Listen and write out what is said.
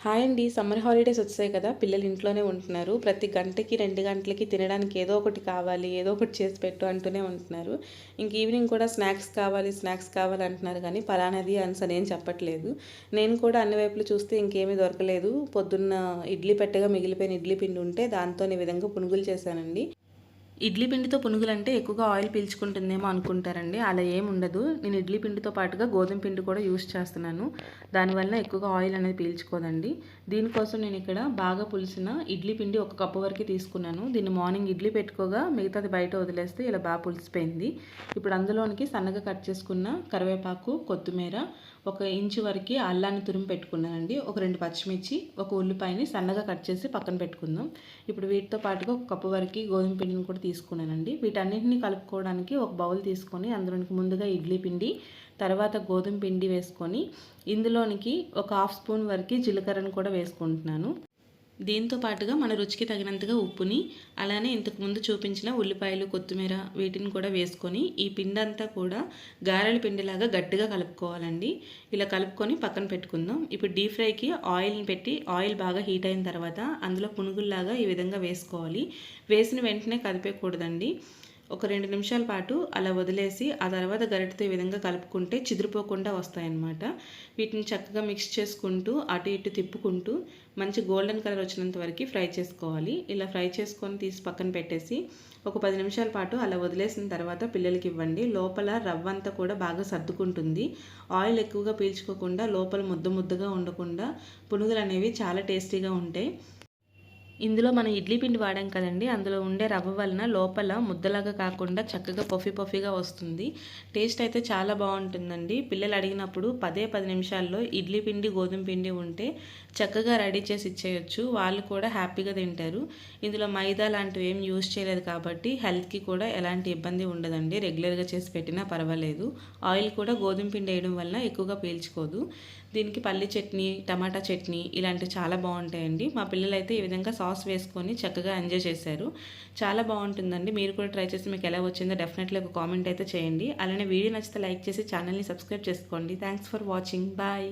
Hi అండి. Summer holidays వచ్చాయి కదా. పిల్లలు ఇంట్లోనే ఉంటున్నారు. ప్రతి గంటకి రెండు గంటలకి తినడానికి ఏదో ఒకటి కావాలి ఏదో ఒకటి చేసి పెట్టు అంటూనే ఉంటున్నారు. ఇంక ఈవినింగ్ కూడా స్నాక్స్ కావాలి స్నాక్స్ కావాలి అంటున్నారు కానీ పలానాది అని ఏం చెప్పట్లేదు. నేను కూడా అన్ని వైపులు చూస్తే ఇంకేమీ దొరకలేదు. పొద్దున్న ఇడ్లీ పెట్టగా మిగిలిపోయిన ఇడ్లీ పిండి ఉంటే దాంతో ఈ విధంగా పునుగులు చేశానండి. ఇడ్లీ పిండితో పునుగులంటే ఎక్కువగా ఆయిల్ పీల్చుకుంటుందేమో అనుకుంటారండి. అలా ఏం ఉండదు. నేను ఇడ్లీ పిండితో పాటుగా గోధుమ పిండి కూడా యూస్ చేస్తున్నాను. దానివల్ల ఎక్కువగా ఆయిల్ అనేది పీల్చుకోదండి. దీనికోసం నేను ఇక్కడ బాగా పులిసిన ఇడ్లీ పిండి ఒక కప్పు వరకు తీసుకున్నాను. దీన్ని మార్నింగ్ ఇడ్లీ పెట్టుకోగా మిగతాది బయట వదిలేస్తే ఇలా బాగా పులిసిపోయింది. ఇప్పుడు అందులోనికి సన్నగా కట్ చేసుకున్న కరివేపాకు కొత్తిమీర ఒక ఇంచు వరకు అల్లాన్ని తురిమి పెట్టుకున్నానండి. ఒక రెండు పచ్చిమిర్చి ఒక ఉల్లిపాయని సన్నగా కట్ చేసి పక్కన పెట్టుకుందాం. ఇప్పుడు వీటితో పాటుగా ఒక కప్పు వరకు గోధుమ పిండిని కూడా తీసుకున్నానండి. వీటన్నింటిని కలుపుకోవడానికి ఒక బౌల్ తీసుకొని అందులోనికి ముందుగా ఇడ్లీ పిండి తర్వాత గోధుమ పిండి వేసుకొని ఇందులోనికి ఒక హాఫ్ స్పూన్ వరకు జీలకర్రను కూడా వేసుకుంటున్నాను. దీంతో పాటుగా మన రుచికి తగినంతగా ఉప్పుని అలానే ఇంతకుముందు చూపించిన ఉల్లిపాయలు కొత్తిమీర వీటిని కూడా వేసుకొని ఈ పిండి అంతా కూడా గారెల పిండిలాగా గట్టిగా కలుపుకోవాలండి. ఇలా కలుపుకొని పక్కన పెట్టుకుందాం. ఇప్పుడు డీప్ ఫ్రైకి ఆయిల్ని పెట్టి ఆయిల్ బాగా హీట్ అయిన తర్వాత అందులో పునుగుల్లాగా ఈ విధంగా వేసుకోవాలి. వేసిన వెంటనే కదిపేయకూడదండి. ఒక రెండు నిమిషాల పాటు అలా వదిలేసి ఆ తర్వాత గరిటతో ఈ విధంగా కలుపుకుంటే చిదిరిపోకుండా వస్తాయన్నమాట. వీటిని చక్కగా మిక్స్ చేసుకుంటూ అటు ఇటు తిప్పుకుంటూ మంచి గోల్డెన్ కలర్ వచ్చినంత వరకు ఫ్రై చేసుకోవాలి. ఇలా ఫ్రై చేసుకొని తీసి పక్కన పెట్టేసి ఒక పది నిమిషాల పాటు అలా వదిలేసిన తర్వాత పిల్లలకి ఇవ్వండి. లోపల రవ్వ అంతా కూడా బాగా సర్దుకుంటుంది. ఆయిల్ ఎక్కువగా పీల్చుకోకుండా లోపల ముద్ద ముద్దగా ఉండకుండా పునుగులు అనేవి చాలా టేస్టీగా ఉంటాయి. ఇందులో మనం ఇడ్లీ పిండి వాడాం కదండి అందులో ఉండే రవ్వ వలన లోపల ముద్దలాగా కాకుండా చక్కగా పఫీ పఫీగా వస్తుంది. టేస్ట్ అయితే చాలా బాగుంటుందండి. పిల్లలు అడిగినప్పుడు పదే పది నిమిషాల్లో ఇడ్లీ పిండి గోధుమ పిండి ఉంటే చక్కగా రెడీ చేసి ఇచ్చేయచ్చు. వాళ్ళు కూడా హ్యాపీగా తింటారు. ఇందులో మైదా లాంటివి ఏం యూజ్ చేయలేదు కాబట్టి హెల్త్కి కూడా ఎలాంటి ఇబ్బంది ఉండదండి. రెగ్యులర్గా చేసి పెట్టినా పర్వాలేదు. ఆయిల్ కూడా గోధుమ పిండి వేయడం వల్ల ఎక్కువగా పీల్చుకోదు. దీనికి పల్లి చట్నీ టమాటా చట్నీ ఇలాంటివి చాలా బాగుంటాయండి. మా పిల్లలైతే ఈ విధంగా సాస్ వేసుకొని చక్కగా ఎంజాయ్ చేశారు. చాలా బాగుంటుందండి. మీరు కూడా ట్రై చేసి మీకు ఎలా వచ్చిందో డెఫినెట్లీ ఒక కామెంట్ అయితే చేయండి. అలానే వీడియో నచ్చితే లైక్ చేసి ఛానల్ని సబ్స్క్రైబ్ చేసుకోండి. Thanks for watching. బాయ్.